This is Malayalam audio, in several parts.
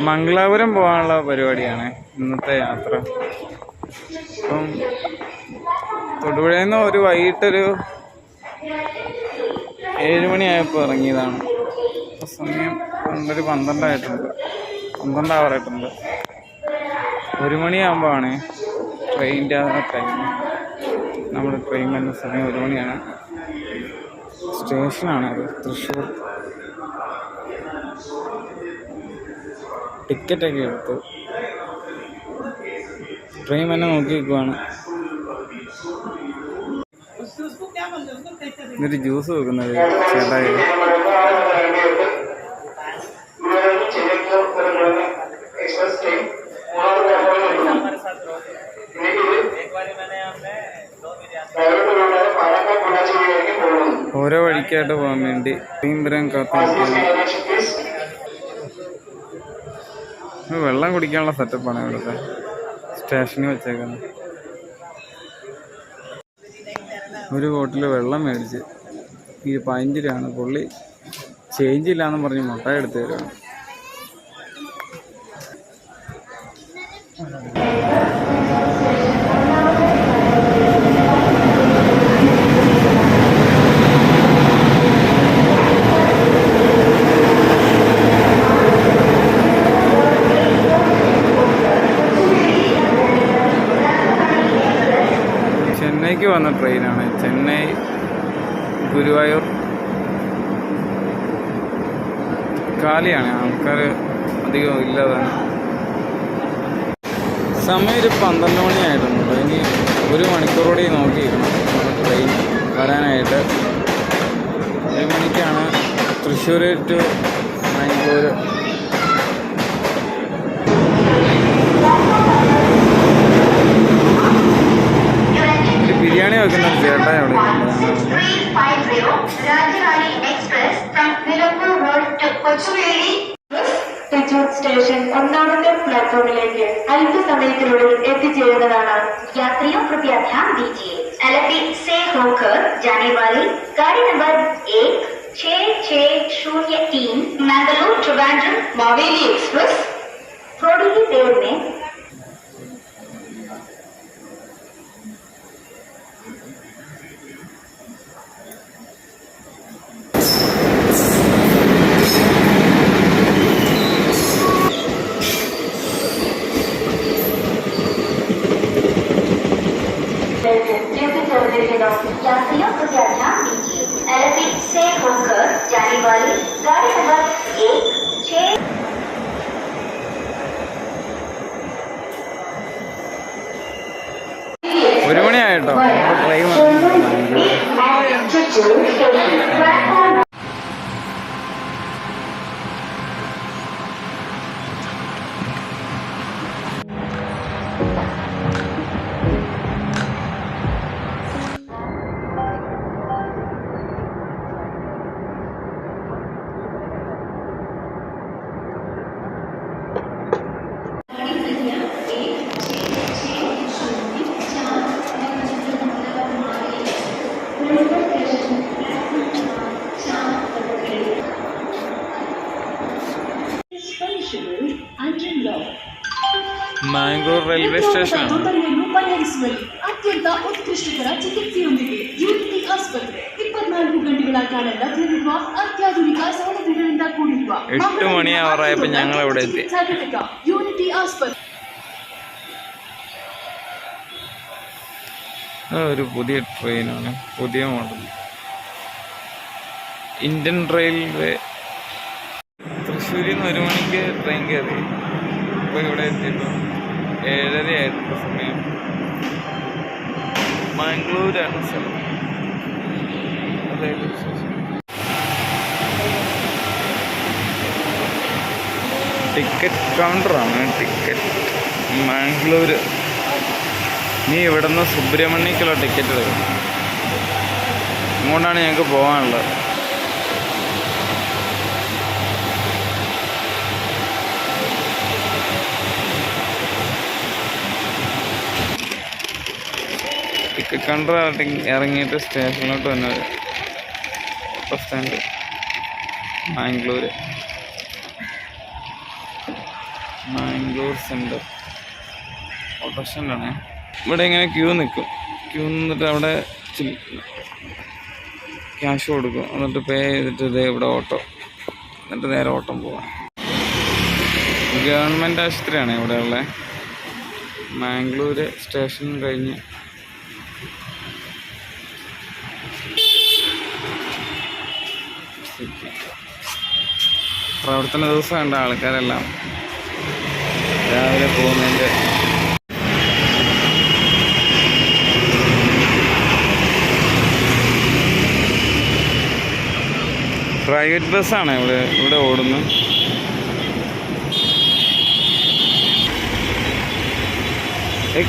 മംഗലാപുരം പോകാനുള്ള പരിപാടിയാണ് ഇന്നത്തെ യാത്ര. അപ്പം തൊടുപുഴയിൽ നിന്ന് ഒരു വൈകിട്ടൊരു ഏഴുമണിയായപ്പോൾ ഇറങ്ങിയതാണ്. സമയം പണ്ടൊരു പന്ത്രണ്ടായിട്ടുണ്ട്. പന്ത്രണ്ടാവാറായിട്ടുണ്ട്. ഒരു മണിയാകുമ്പോഴാണ് ട്രെയിനിന്റെ ടൈം നമ്മുടെ ട്രെയിൻ വരുന്ന സമയം ഒരു മണിയാണ്. സ്റ്റേഷനാണ് അത്. തൃശ്ശൂർ. ടിക്കറ്റൊക്കെ എടുത്തു. ട്രെയിൻ തന്നെ നോക്കി നിൽക്കുവാണ് എന്നിട്ട് ജ്യൂസ് വെക്കുന്നത് ചേട്ടായി. ഓരോ വഴിക്കായിട്ട് പോകാൻ വേണ്ടി. തീമ്പരം കാത്തു പിടിക്കാനുള്ള സെറ്റപ്പാണ് ഇവിടുത്തെ. സ്റ്റേഷനിൽ വെച്ചേക്കുന്നത്. ഒരു ബോട്ടിൽ വെള്ളം മേടിച്ച്. ഈ പതിനഞ്ച് രൂപയാണ് പുള്ളി ചേഞ്ച് ഇല്ലാന്ന് പറഞ്ഞ് മുട്ടായി എടുത്തു തരുവാണ്. ഇല്ലാതാണ് സമയം ഒരു പന്ത്രണ്ട് മണിയായിട്ടുണ്ട്. ഇനി ഒരു മണിക്കൂറോടെ നോക്കിയിരുന്നു നമ്മുടെ ട്രെയിൻ വരാനായിട്ട്. ഒരു മണിക്കാണ് തൃശ്ശൂർ ടു ബാംഗ്ലൂർ ബിരിയാണി വെക്കുന്ന ഒരു ചേട്ടായി അവിടെ ഇരിപ്പുണ്ട്. 350 Rajrani Express from Nilambur Road to Kochuveli. Thrissur station ഒന്നാമത്തെ പ്ലാറ്റ്ഫോമിലേക്ക് അല്പസമയത്തിനുള്ളിൽ എത്തിച്ചേരുന്നതാണ്. यात्रियों कृपया ध्यान दीजिए एलपी से होकर जाने वाली गाड़ी नंबर एक छः छः शून्य तीन मैंगलोर ट्रिवांड्रम मावेली एक्सप्रेस थोड़ी ही देर में यात्रियों कृपया ध्यान दीजिए एलपी से होकर जाने वाली गाड़ी नंबर एक छः ഒരു മണിയായിട്ടോ നമ്മുടെ ട്രെയിൻ റെയിൽവേ സ്റ്റേഷനാണ് ತೊಂಬತ್ತೇಳು ಪರಿಹರಿಸುವಲ್ಲಿ ಅತ್ಯಂತ ಉತ್ಕೃಷ್ಟಕರ ಚಿಕಿತ್ಸೆಯೊಂದಿಗೆ ಯೂನಿಟಿ ಆಸ್ಪತ್ರೆ ಇಪ್ಪತ್ನಾಲ್ಕು ಗಂಟೆಗಳ ಕಾಲ ಲಭ್ಯವಿರುವ ಅತ್ಯಾಧುನಿಕ ಸೌಲಭ್ಯಗಳಿಂದ ಕೂಡಿರುವ എട്ട് മണിയാവാറായപ്പോൾ ഞങ്ങൾ ഇവിടെ എത്തി ಚಿಕಿತ್ಸಾ ಘಟಕ ಯೂನಿಟಿ ಆಸ್ಪತ್ರೆ അത് ഒരു പുതിയ ട്രെയിനാണ് പുതിയ മോഡൽ ഇന്ത്യൻ റെയിൽവേ തൃശ്ശൂരിൽ നിന്ന് ഒരു മണിക്ക് ട്രെയിൻ കയറി ഇപ്പോൾ ഇവിടെ എത്തിയപ്പോൾ ഏഴര ആയിരുന്നു സമയം. മംഗ്ലൂരാണ് സ്ഥലം. അതായത് ടിക്കറ്റ് കൗണ്ടറാണ് ടിക്കറ്റ് മാംഗ്ലൂർ നീ ഇവിടുന്ന് സുബ്രഹ്മണ്യക്കുള്ള ടിക്കറ്റ് എടുക്കണം. ഇങ്ങോട്ടാണ് ഞങ്ങൾക്ക് പോകാനുള്ളത്. ടിക്കറ്റ് കൗണ്ടർ ഇറങ്ങിയിട്ട് സ്റ്റേഷനിലോട്ട് വന്നത് auto stand Mangalore Mangalore centre auto സ്റ്റാൻഡാണ് ഇവിടെ ഇങ്ങനെ ക്യൂ നിൽക്കും ക്യൂ നിന്നിട്ട് അവിടെ ക്യാഷ് കൊടുക്കും. എന്നിട്ട് പേ ചെയ്തിട്ട് ഇതേ ഇവിടെ ഓട്ടോ. എന്നിട്ട് നേരെ ഓട്ടം പോവാം. ഗവൺമെന്റ് ആശുപത്രിയാണ് ഇവിടെ ഉള്ളത് മാംഗ്ലൂർ സ്റ്റേഷൻ കഴിഞ്ഞ് പ്രവർത്തന ദിവസം ഉണ്ട് ആൾക്കാരെല്ലാം രാവിലെ പോകുന്നതിന്റെ പ്രൈവറ്റ് ബസ്സാണ് ഇവിടെ ഇവിടെ ഓടുന്നത്.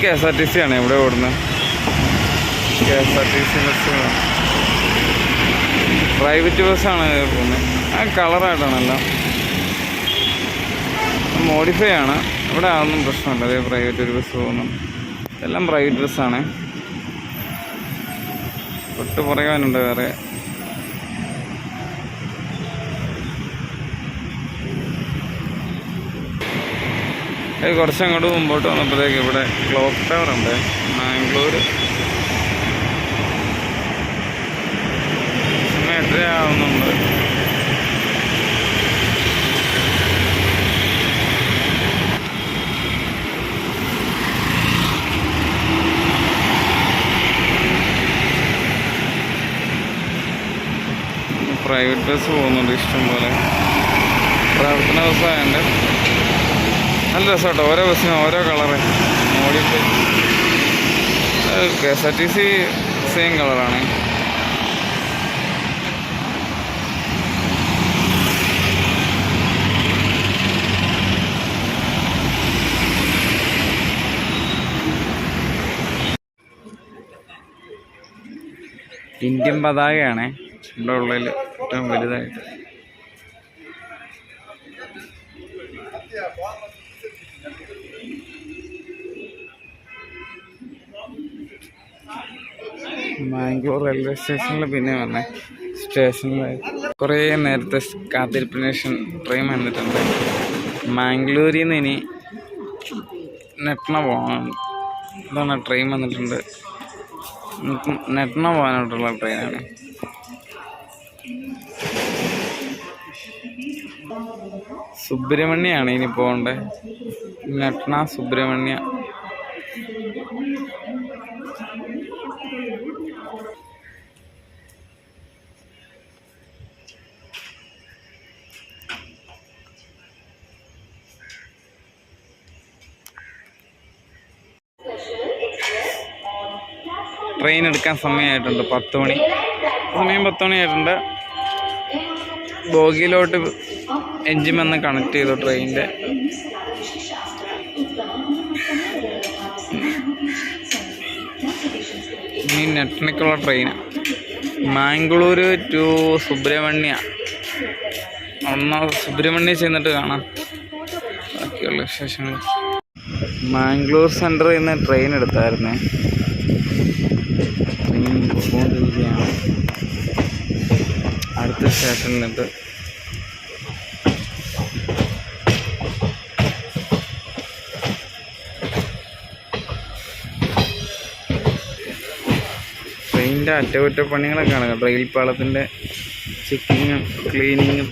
K S R T C ആണ് ഇവിടെ ഓടുന്നത്. K S R T C ബസ്സുകളാണ്. Private ബസ്സാണ് പോകുന്നത്. ആ കളറായിട്ടാണല്ലോ. മോഡിഫൈ ആണ്. ഇവിടെ അതൊന്നും പ്രശ്നമില്ല. അതേ പ്രൈവറ്റ് ഒരു ബസ് പോകുന്നു. എല്ലാം പ്രൈവറ്റ് ബസ്സാണ് തൊട്ട് പറയാനുണ്ട് വേറെ. കുറച്ചങ്ങോട്ട് മുമ്പോട്ട് വന്നപ്പോഴത്തേക്ക് ഇവിടെ ക്ലോക്ക് ടവർ ഉണ്ട്. മാംഗ്ലൂർ സമയം എട്ടര പ്രൈവറ്റ് ബസ് പോകുന്നുണ്ട് ഇഷ്ടംപോലെ പ്രവർത്തന ദിവസമായുണ്ട് നല്ല രസമാട്ടോ. ഓരോ ബസ്സിനും ഓരോ colour modify K S R T C same കളറാണ് ഇന്ത്യൻ പതാകയാണ്. ഇവിടെ ഉള്ളതിൽ ഏറ്റവും വലുതായിട്ട്. മാംഗ്ലൂർ റെയിൽവേ സ്റ്റേഷനിൽ പിന്നെ വന്നേ. സ്റ്റേഷനിൽ കുറേ നേരത്തെ കാത്തിരിപ്പിന് ശേഷം ട്രെയിൻ വന്നിട്ടുണ്ട്. മാംഗ്ലൂരിൽ നിന്ന് ഇനി നെറ്റ്ന പോകണം. ഇതാണ് ട്രെയിൻ വന്നിട്ടുണ്ട്. നെറ്റ്- നെട്ന പോകാനായിട്ടുള്ള ട്രെയിനാണ്. സുബ്രഹ്മണ്യാണ് ഇനി പോകേണ്ടത് നെട്ന സുബ്രഹ്മണ്യ. ട്രെയിൻ എടുക്കാൻ സമയമായിട്ടുണ്ട്. പത്ത് മണി. സമയം പത്ത് മണിയായിട്ടുണ്ട്. ബോഗിയിലോട്ട് എഞ്ചിൻ വന്ന് കണക്ട് ചെയ്തു ട്രെയിനിന്റെ ഇനി നെട്ടണിക്കുള്ള ട്രെയിൻ മാംഗ്ലൂർ ടു സുബ്രഹ്മണ്യ. ഒന്ന് സുബ്രഹ്മണ്യ ചെന്നിട്ട് കാണാം. ബാക്കിയുള്ള വിശേഷങ്ങൾ. മാംഗ്ലൂർ സെന്ററിൽ നിന്ന് ട്രെയിൻ എടുത്തായിരുന്നേ. ട്രെയിൻ പോയിക്കൊണ്ടിരിക്കുകയാണ് അടുത്ത സ്റ്റേഷനിലിട്ട് ട്രെയിനിന്റെ അറ്റകുറ്റപ്പണികളൊക്കെ ആണ് റെയിൽ പാളത്തിന്റെ ചെക്കിങ്ങും ക്ലീനിങ്ങും.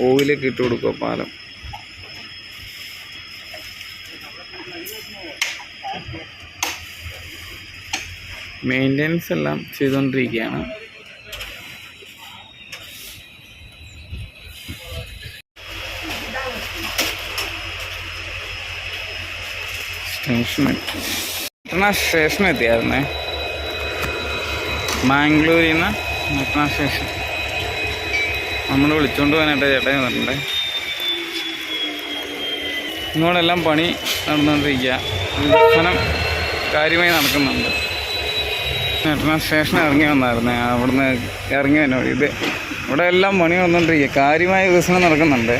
ഓയിലൊക്കെ ഇട്ട് കൊടുക്കുക പാലം. മെയിന്റെനൻസ് എല്ലാം ചെയ്തുകൊണ്ടിരിക്കുകയാണ് സ്റ്റേഷൻ പട്ടണ സ്റ്റേഷൻ എത്തിയായിരുന്നേ. മാംഗ്ലൂരിൽ നിന്ന് പട്ടണ സ്റ്റേഷൻ നമ്മൾ വിളിച്ചുകൊണ്ട് പോകാനായിട്ട് ചേട്ടൻ വന്നിട്ടുണ്ടേ. ഇങ്ങോട്ടെല്ലാം പണി നടന്നുകൊണ്ടിരിക്കുക വികസനം കാര്യമായി നടക്കുന്നുണ്ട്. ചേട്ടന സ്റ്റേഷൻ ഇറങ്ങി വന്നായിരുന്നു. അവിടുന്ന് ഇറങ്ങി വന്നു. ഇത് ഇവിടെ എല്ലാം പണി വന്നുകൊണ്ടിരിക്കുക കാര്യമായ വികസനം നടക്കുന്നുണ്ട്.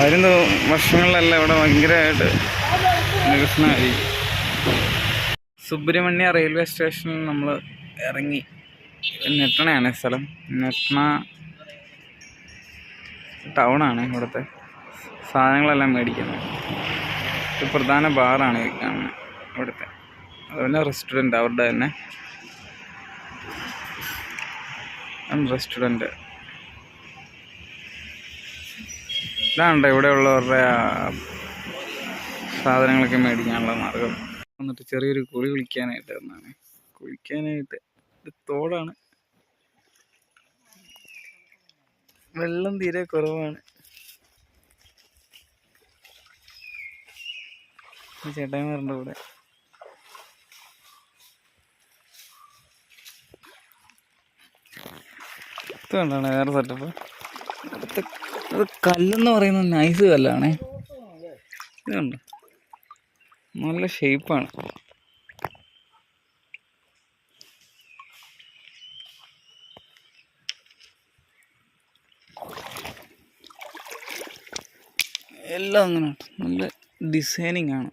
വരുന്ന വർഷങ്ങളിലെല്ലാം ഇവിടെ ഭയങ്കരമായിട്ട് വികസനമായിരിക്കും സുബ്രഹ്മണ്യ റെയിൽവേ സ്റ്റേഷനിൽ നമ്മൾ ഇറങ്ങി. നെട്ടണയാണ് സ്ഥലം. നെട്ടണ ടൗണാണ് ഇവിടുത്തെ. സാധനങ്ങളെല്ലാം മേടിക്കുന്നത്. ഒരു പ്രധാന ബാറാണ് ഇവിടുത്തെ. അതുപോലെ റെസ്റ്റോറന്റ് അവരുടെ തന്നെ. റെസ്റ്റോറന്റ് ഇതാണ്ട് ഇവിടെ ഉള്ളവരുടെ ആ സാധനങ്ങളൊക്കെ മേടിക്കാനുള്ള മാർഗം? വന്നിട്ട് ചെറിയൊരു കുളി കുളിക്കാനായിട്ട് വന്നാണ്. കുളിക്കാനായിട്ട് തോടാണ്. വെള്ളം തീരെ കുറവാണ്. ഈ ചേട്ടായിമാരുണ്ട് ഇത് കണ്ടാണ് വേറെ സെറ്റപ്പ് അത് കല്ലെന്ന് പറയുന്നത് നൈസ് കല്ലാണേ. ഇത് കണ്ടോ നല്ല ഷേപ്പാണ് എല്ലാം അങ്ങനെ. നല്ല ഡിസൈനിങ് ആണ്.